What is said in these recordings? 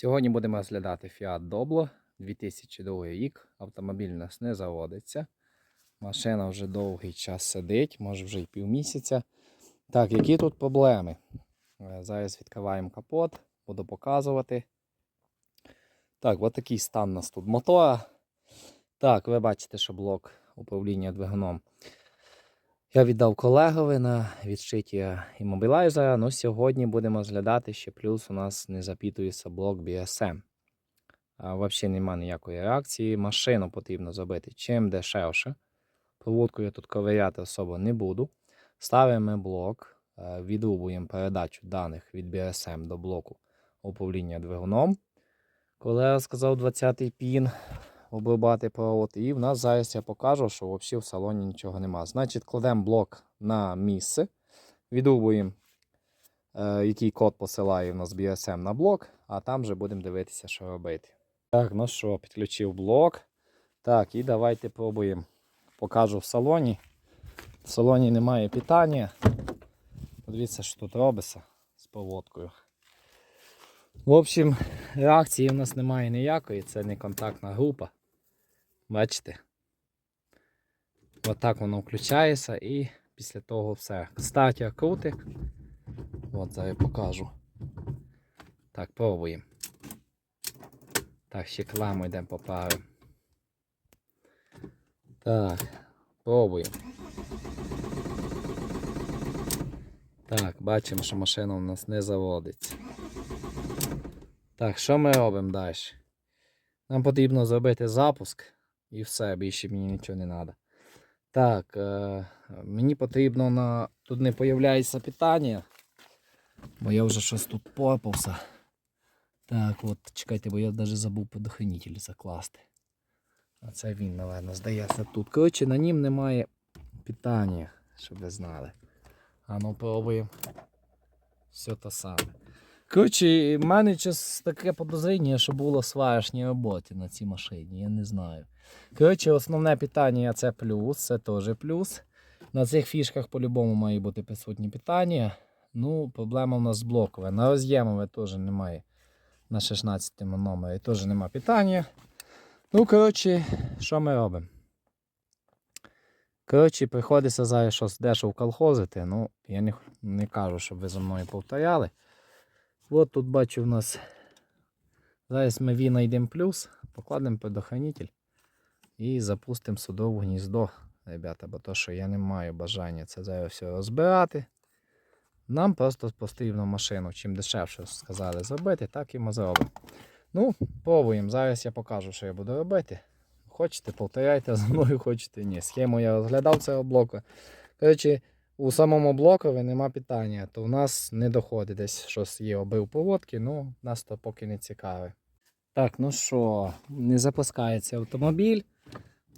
Сьогодні будемо розглядати Fiat Doblo 2002 рік. Автомобіль у нас не заводиться. Машина вже довгий час сидить, може вже й півмісяця. Так, які тут проблеми? Е, Зараз відкриваємо капот, буду показувати. Так, от такий стан у нас тут мотора. Так, ви бачите, що блок управління двигуном. Я віддав колегові на відшиття іммобілайзера. Ну, сьогодні будемо розглядати, що плюс у нас не запітується блок BSM. Взагалі нема ніякої реакції. Машину потрібно зробити чим дешевше. Проводку я тут ковиряти особо не буду. Ставимо блок, е, відрубуємо передачу даних від BSM до блоку управління двигуном. Коли я сказав 20-й пін, обрубати провод. І в нас зараз я покажу, що взагалі в салоні нічого нема. Значить, кладемо блок на місце, відрубуємо, е, який код посилає в нас BSM на блок, а там вже будемо дивитися, що робити. Так, ну що, підключив блок. Так, і давайте пробуємо. Покажу в салоні. В салоні немає питання. Подивіться, що тут робиться з проводкою. В общем, реакції в нас немає ніякої, це не контактна група. Бачите? Отак воно включається і після того все. Кстати, крутик. От зараз я покажу. Так, пробуємо. Так, ще кламу йдемо поправимо. Так, пробуємо. Так, бачимо, що машина у нас не заводиться. Так, що ми робимо далі? Нам потрібно зробити запуск і все, більше мені нічого не треба. Так, е, мені потрібно на. Тут не з'являється питання. Бо я вже щось тут порпався. Так, от, чекайте, бо я навіть забув предохранитель закласти. А це він, напевно, здається тут. Коротше, на нім немає питання, щоб ви знали. А ну пробуємо. Все те саме. Коротше, в мене щось таке подозріння, що було сварочні роботи на цій машині, я не знаю. Коротше, основне питання це плюс, це теж плюс. На цих фішках по-любому має бути присутні питання. Ну, проблема у нас блокова. На роз'ємове теж немає. На 16 номері теж немає питання. Ну, коротше, що ми робимо? Коротше, приходиться зараз щось дешево колхозити. Ну, я не, не кажу, щоб ви за мною повторяли. От тут бачу в нас. Зараз ми винайдемо плюс, покладемо предохранитель і запустимо судове гніздо, ребята, бо то, що я не маю бажання це зараз все розбирати. Нам просто потрібно машину. Чим дешевше сказали зробити, так і ми зробимо. Ну, пробуємо. Зараз я покажу, що я буду робити. Хочете, повторяйте за мною, хочете ні. Схему я розглядав цього блоку. Коротше, у самому блокові нема питання, то в нас не доходить десь щось є обив поводки, ну нас то поки не цікаве. Так, ну що, не запускається автомобіль.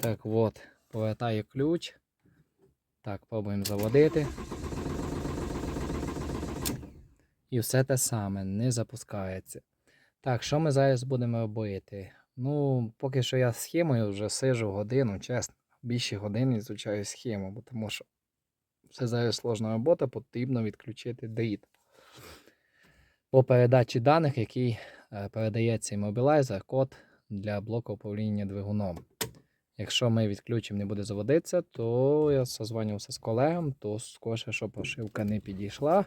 Так, от, повертаю ключ. Так, пробуємо заводити. І все те саме, не запускається. Так, що ми зараз будемо робити? Ну, поки що я схемою вже сижу годину, чесно. Більше години звучаю схему, тому що це зараз сложна робота, потрібно відключити дріт. По передачі даних, який е, передається іммобілайзер, код для блоку управління двигуном. Якщо ми відключимо, не буде заводитися, то я созвонювався з колегом, то скоріше, що прошивка не підійшла.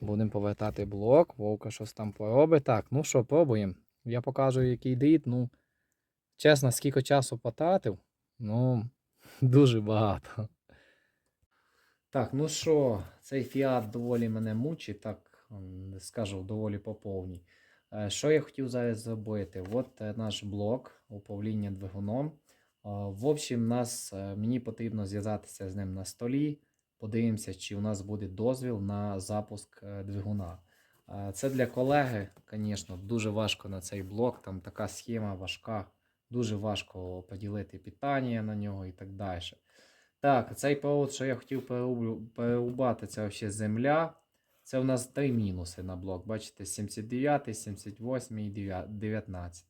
Будемо повертати блок, вовка щось там поробить. Так, ну що, пробуємо. Я покажу, який дріт. Ну, чесно, скільки часу потратив, ну, дуже багато. Так, ну що, цей фіат доволі мене мучить, так скажу, доволі по повній. Е, Що я хотів зараз зробити? От е, наш блок управління двигуном. Е, В общем, нас, мені потрібно зв'язатися з ним на столі. Подивимося, чи у нас буде дозвіл на запуск двигуна. Це для колеги, звісно, дуже важко на цей блок. Там така схема важка, дуже важко поділити питання на нього і так далі. Так, цей провод, що я хотів перерубати, це взагалі земля. Це у нас три мінуси на блок. Бачите, 79, 78 і 19.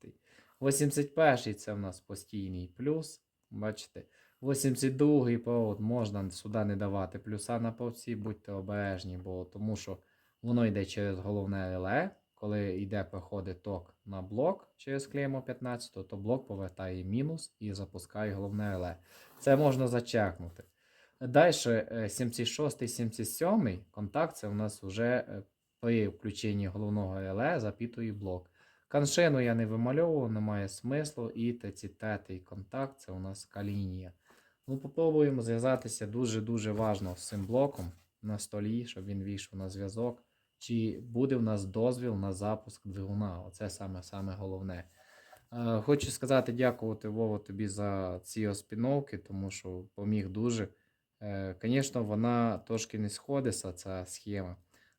81 це у нас постійний плюс. Бачите. 82 провод можна сюди не давати плюса на повці, будьте обережні, бо тому що воно йде через головне реле, коли йде проходить ток на блок через клеймо 15, то блок повертає мінус і запускає головне реле. Це можна зачеркнути. Далі 76 77 контакт це у нас вже е, при включенні головного реле запітує блок. Каншину я не вимальовував, немає смислу. І 33 контакт це у нас калінія. Ну, попробуємо зв'язатися дуже-дуже важно з цим блоком на столі, щоб він вийшов на зв'язок. Чи буде в нас дозвіл на запуск двигуна? Оце саме саме головне. Е, Хочу сказати, дякувати Вову тобі за ці оспіновки, тому що поміг дуже. Звісно, вона трошки не сходиться, ця схема.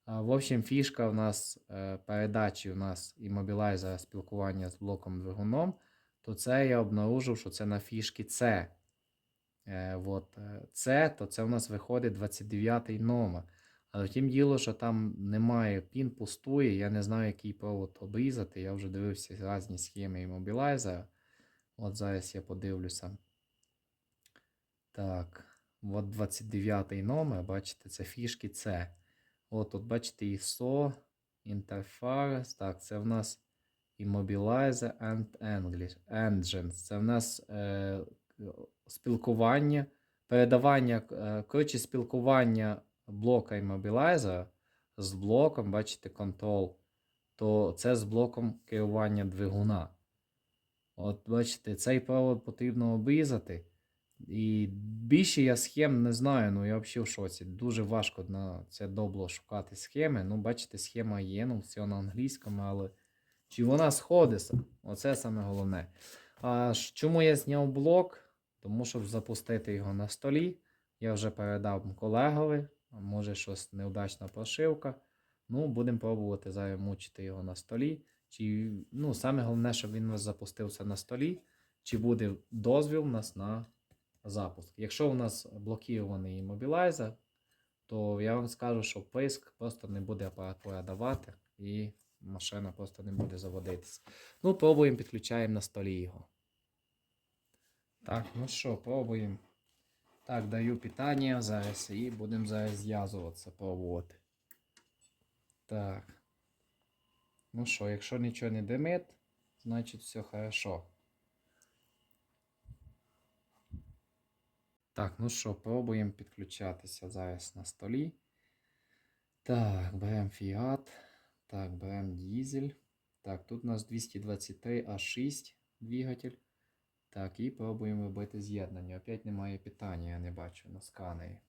В общем, фішка в нас е, передачі у нас іммобілайзера спілкування з блоком двигуном, то це я обнаружив, що це на фішки. Е, от, е, Це, то це у нас виходить 29 номер. Але втім діло, що там немає пін, пустує, я не знаю, який провод обрізати. Я вже дивився різні схеми іммобілайзера. От зараз я подивлюся. Так, от 29 номер, бачите, це фішки C. От тут бачите ISO, Interface. Так, це в нас Immobilizer and English. Engines. Це в нас е, спілкування, передавання, е, коротше, спілкування блока Immobilizer з блоком, бачите, Control, то це з блоком керування двигуна. От, бачите, цей провод потрібно обрізати. І більше я схем не знаю, ну я взагалі в шоці. Дуже важко на це добло шукати схеми. Ну, бачите, схема є, ну все на англійському, але чи вона сходиться? Оце саме головне. А чому я зняв блок? Тому щоб запустити його на столі. Я вже передав колегові, може щось неудачна прошивка. Ну, будемо пробувати зараз мучити його на столі. Чи, ну, саме головне, щоб він у нас запустився на столі, чи буде дозвіл у нас на запуск. Якщо у нас блокірований іммобілайзер, то я вам скажу, що писк просто не буде апаратура давати і машина просто не буде заводитися. Ну, пробуємо, підключаємо на столі його. Так, ну що, пробуємо. Так, даю питання зараз і будемо зараз зв'язуватися, пробувати. Так. Ну що, якщо нічого не димить, значить все хорошо. Так, ну що, пробуємо підключатися зараз на столі. Так, беремо Fiat. Так, беремо дізель. Так, тут у нас 223 А6 двигатель. Так, і пробуємо робити з'єднання. Опять немає питання, я не бачу на сканері.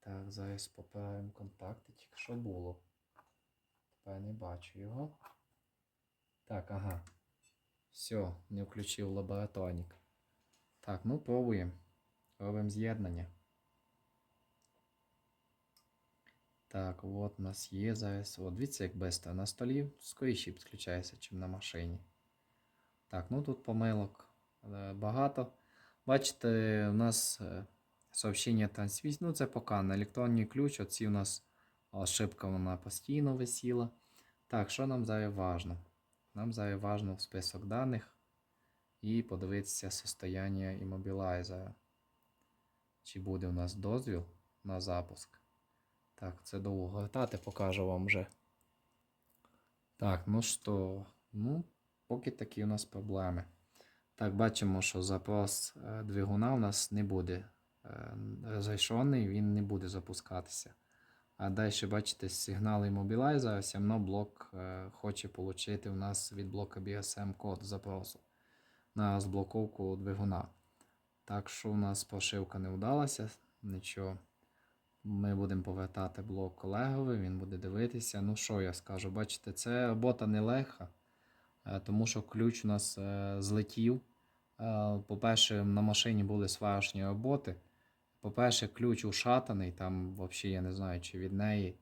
Так, зараз поправимо контакти, тільки що було. Тепер не бачу його. Так, ага. Все, не включив лабораторник. Так, ну пробуємо. Робимо з'єднання. Так, от у нас є зараз. От, дивіться, як беста на столі скоріше підключається, ніж на машині. Так, ну тут помилок е, багато. Бачите, у нас е, сообщення трансвізь. Ну, це поки на електронний ключ. Оці у нас ошибка вона постійно висіла. Так, що нам зараз важно? Нам зараз важно в список даних і подивитися состояння іммобілайзера. Чи буде у нас дозвіл на запуск? Так, це довго гортати, покажу вам вже. Так, ну що, ну, поки такі у нас проблеми. Так, бачимо, що запрос е, двигуна у нас не буде е, розрішений, він не буде запускатися. А далі, бачите, сигнал іммобілайзера, все одно блок е, хоче отримати у нас від блока BSM код запросу на розблоковку двигуна. Так що у нас прошивка не вдалася, нічого. Ми будемо повертати блок колегові, він буде дивитися. Ну що я скажу? Бачите, це робота нелегка, е, тому що ключ у нас е, злетів. Е, По-перше, на машині були сварочні роботи. По-перше, ключ ушатаний, там взагалі я не знаю, чи від неї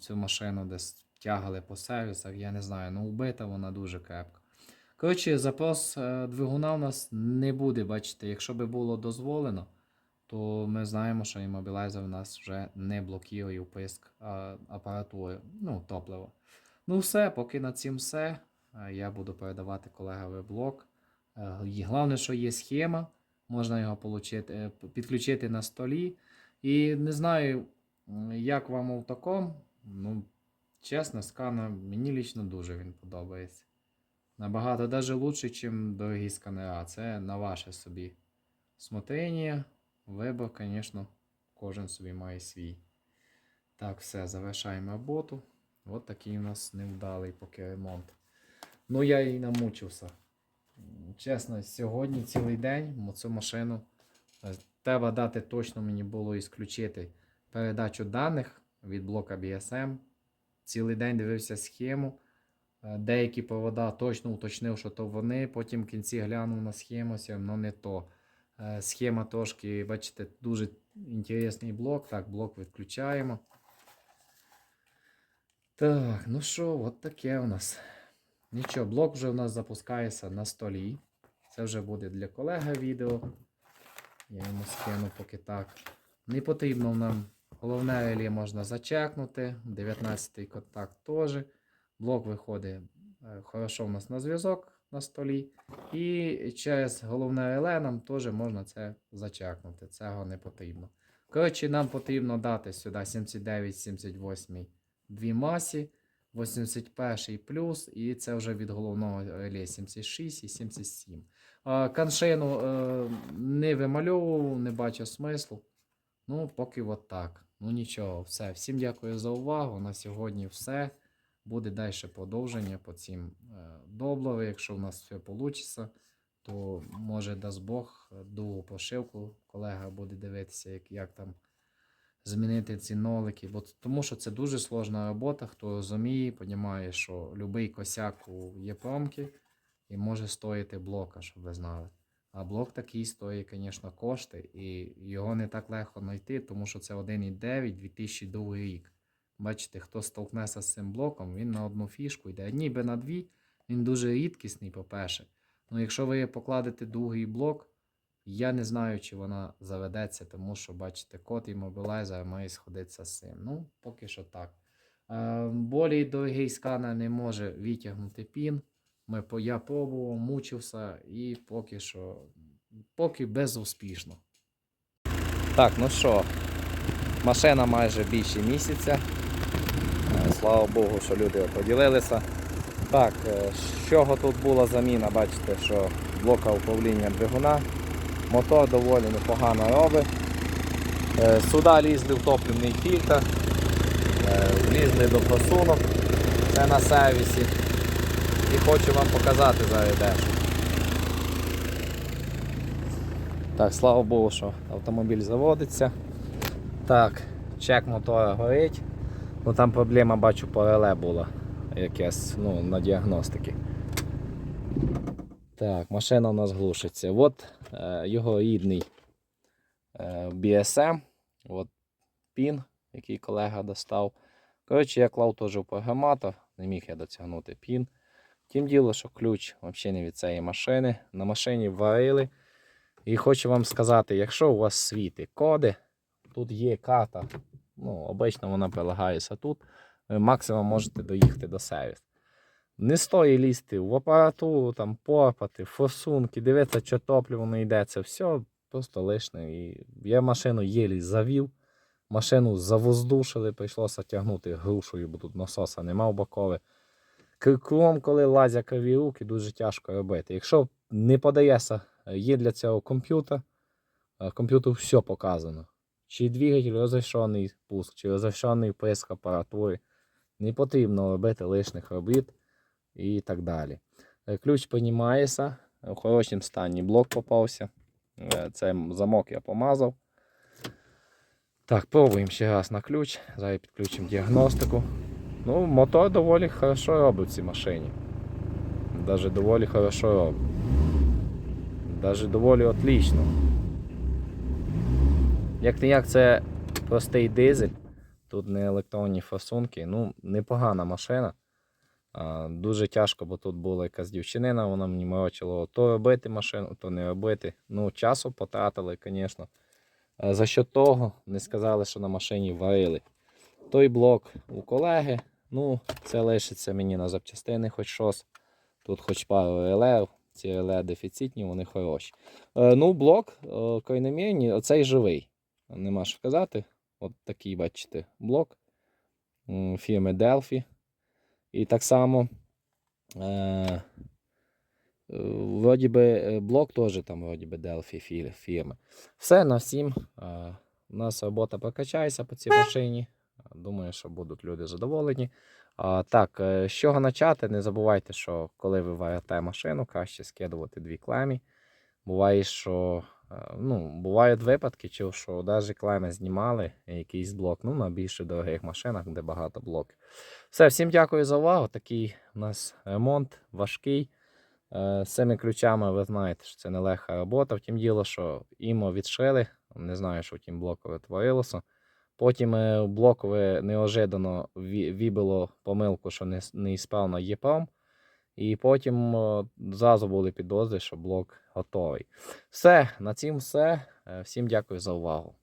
цю машину десь тягали по сервісах, я не знаю, ну вбита вона дуже крепко. Коротше, запрос е, двигуна у нас не буде, бачите, якщо би було дозволено, то ми знаємо, що іммобілайзер у нас вже не блокує вписк апаратури, ну, топлива. Ну, все, поки на цим все. Е, Я буду передавати колегові блок. Е, Головне, що є схема, можна його получити, е, підключити на столі. І не знаю, як вам автоком. Ну, чесно, скана мені лічно дуже він подобається. Набагато навіть лучше, ніж дорогі сканера. Це на ваше собі смотрення. Вибор, звісно, кожен собі має свій. Так, все, завершаємо роботу. От такий у нас невдалий поки ремонт. Ну, я і намучився. Чесно, сьогодні цілий день цю машину е, треба дати точно мені було ісключити передачу даних від блока BSM. Цілий день дивився схему. Е, Деякі провода точно уточнив, що то вони. Потім в кінці глянув на схему, але не то. Е, Схема трошки, бачите, дуже інтересний блок. Так, блок відключаємо. Так, ну що, от таке у нас. Нічого, блок вже у нас запускається на столі. Це вже буде для колеги відео. Я йому скину поки так. Не потрібно нам. Головне реле можна зачекнути. 19 контакт теж. Блок виходить е, хорошо у нас на зв'язок на столі. І через головне реле нам теж можна це зачекнути. Цього не потрібно. Коротше, нам потрібно дати сюди 79, 78 дві масі, 81 плюс, і це вже від головного реле 76 і 77. А, Каншину е, не вимальовував, не бачив смислу. Ну, поки от так. Ну нічого, все. Всім дякую за увагу. На сьогодні все. Буде далі продовження по цим е, доблові. Якщо в нас все вийде, то може дасть Бог е, другу пошивку. Колега буде дивитися, як, як там змінити ці нолики. Бо, тому що це дуже сложна робота. Хто розуміє, розуміє, що будь-який косяк у промки і може стоїти блока, щоб ви знали. А блок такий стоїть, звісно, кошти, і його не так легко знайти, тому що це 1,9 2002 рік. Бачите, хто столкнеться з цим блоком, він на одну фішку йде. Ніби на дві, він дуже рідкісний, по-перше. Ну, якщо ви покладете другий блок, я не знаю, чи вона заведеться, тому що, бачите, код і мобілайзер має сходитися з цим. Ну, поки що так. Е, болій дорогий сканер не може витягнути пін. Ми, я пробував, мучився і поки що поки безуспішно. Так, ну що, машина майже більше місяця. Е, Слава Богу, що люди поділилися. Так, е, з чого тут була заміна, бачите, що блока управління двигуна. Мотор доволі непогано робить. Е, Сюди лізли в топливний фільтр, е, влізли до просунок. Це на сервісі. І хочу вам показати зараз дещо. Так, слава Богу, що автомобіль заводиться. Так, чек мотора горить. Ну там проблема, бачу, по реле була якась ну, на діагностики. Так, машина у нас глушиться. От його рідний е, BSM. От пін, який колега достав. Коротше, я клав теж в програматор, не міг я дотягнути пін. Тим діло, що ключ взагалі не від цієї машини. На машині варили. І хочу вам сказати, якщо у вас світи коди, тут є карта. Ну, обично вона прилагається тут. Ви максимум можете доїхати до сервісу. Не стоїть лізти в апаратуру, там порпати, форсунки, дивитися, що топливо не йде. Це все просто лишне. І я машину єлі завів, машину завоздушили, прийшлося тягнути грушою, бо тут насоса нема в бокові. Криком, коли лазять криві руки, дуже тяжко робити. Якщо не подається, є для цього комп'ютер, а комп'ютеру все показано. Чи двигатель розрішений пуск, чи розрішений вприск апаратури. Не потрібно робити лишних робіт і так далі. Е, Ключ піднімається, в хорошому стані блок попався. Е, Це замок я помазав. Так, пробуємо ще раз на ключ. Зараз підключимо діагностику. Ну, мотор доволі хорошо робить в цій машині. Даже доволі хорошо робить. Даже доволі отлично. Як не як це простий дизель, тут не електронні форсунки. Ну, непогана машина. Дуже тяжко, бо тут була якась дівчинина, вона мені морочила то робити машину, то не робити. Ну, часу потратили, звісно. За що того не сказали, що на машині варили. Той блок у колеги. Ну, це лишиться мені на запчастини хоч щось. Тут хоч пару реле, ці реле дефіцитні, вони хороші. Е, ну, блок е, крайномірні, оцей живий. Нема що казати. От такий, бачите, блок. фірми Delphi. І так само. Е, Е, Вроді би е, блок теж там вроді би Delphi фі- фірми. Все на всім. Е, У нас робота прокачається по цій машині. Думаю, що будуть люди задоволені. А, так, е, з чого почати? Не забувайте, що коли ви варите машину, краще скидувати дві клемі. Буває, що ну, бувають випадки, чи що навіть клеми знімали якийсь блок ну, на більш дорогих машинах, де багато блоків. Все, всім дякую за увагу. Такий у нас ремонт важкий. Е, З цими ключами ви знаєте, що це нелегка робота. Втім діло, що імо відшили. Не знаю, що втім блокове творилося. Потім е, блокове неожиданно ві- вибило помилку, що не, неісправно є пром. І потім е, зразу були підозри, що блок готовий. Все, на цім все. Е, Всім дякую за увагу.